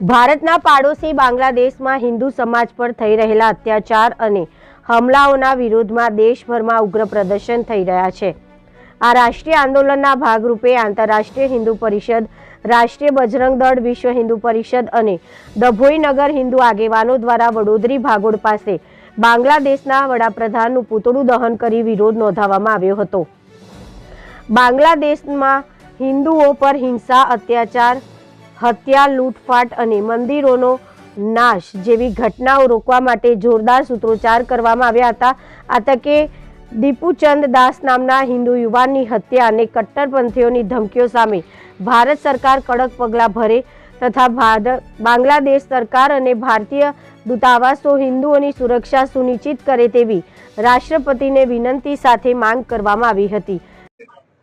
ભારતના પાડોશી બાંગ્લાદેશમાં હિન્દુ સમાજ પર થઈ રહેલા અત્યાચાર અને હમલાઓના વિરોધમાં દેશભરમાં ઉગ્ર પ્રદર્શન થઈ રહ્યા છે. આ રાષ્ટ્રીય આંદોલનના ભાગરૂપે આંતરરાષ્ટ્રીય હિન્દુ પરિષદ, રાષ્ટ્રીય બજરંગ દળ, વિશ્વ હિન્દુ પરિષદ અને ડભોઈ નગર હિન્દુ આગેવાનો દ્વારા વડોદરી ભાગોળ પાસે બાંગ્લાદેશના વડાપ્રધાનનું પૂતળું દહન કરી વિરોધ નોંધાવવામાં આવ્યો હતો. બાંગ્લાદેશમાં હિન્દુઓ પર હિંસા, અત્યાચાર, હત્યા, લૂંટફાટ અને મંદિરોનો નાશ જેવી ઘટનાઓ રોકવા માટે જોરદાર સૂત્રોચ્ચાર કરવામાં આવ્યા હતા. આ તકે દીપુચંદ દાસ નામના હિન્દુ યુવાનની હત્યા અને કટ્ટરપંથીઓની ધમકીઓ સામે ભારત સરકાર કડક પગલાં ભરે તથા બાંગ્લાદેશ સરકાર અને ભારતીય દૂતાવાસો હિન્દુઓની સુરક્ષા સુનિશ્ચિત કરે તેવી રાષ્ટ્રપતિને વિનંતી સાથે માંગ કરવામાં આવી હતી.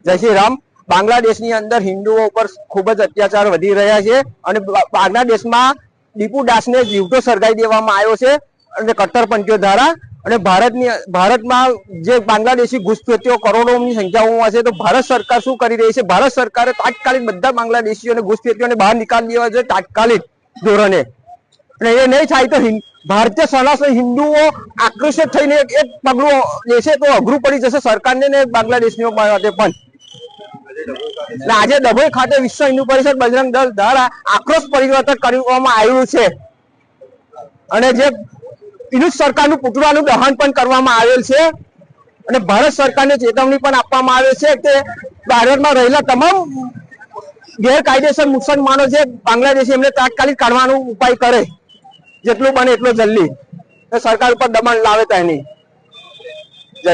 જય શ્રી રામ. બાંગ્લાદેશની અંદર હિન્દુઓ ઉપર ખૂબ જ અત્યાચાર વધી રહ્યા છે અને બાંગ્લાદેશમાં દીપુ દાસને જીવતો સળગાવી દેવામાં આવ્યો છે અને કટ્ટરપંથીઓ દ્વારા અને ભારતની, ભારતમાં જે બાંગ્લાદેશી ઘૂસપેઠીઓ કરોડોની સંખ્યાઓમાં છે તો ભારત સરકાર શું કરી રહી છે? ભારત સરકારે તાત્કાલિક બધા બાંગ્લાદેશીઓ અને ઘૂસપેઠીઓને બહાર નીકાળી દેવા જોઈએ તાત્કાલિક ધોરણે. અને એ નહીં થાય તો ભારતીય સનાતન હિન્દુઓ આકર્ષિત થઈને એક પગલું લેશે તો અઘરું પડી જશે સરકારને ને બાંગ્લાદેશીઓ માટે પણ. આજે ડભોઈ ખાતે વિશ્વ હિન્દુ પરિષદ બજરંગ દળ દ્વારા આક્રોશ પરિવર્તન કરવામાં આવ્યું છે. અને જે વિરુદ્ધ સરકારનું પુતળાનું દહન પણ કરવામાં આવેલ છે. અને ભારત સરકારને ચેતવણી પણ આપવામાં આવે છે કે ભારતમાં રહેલા તમામ ગેરકાયદેસર મુસલમાનો છે બાંગ્લાદેશી એમને તાત્કાલિક કાઢવાનો ઉપાય કરે, જેટલું બને એટલું જલ્દી. સરકાર ઉપર દબાણ લાવે તેની જય.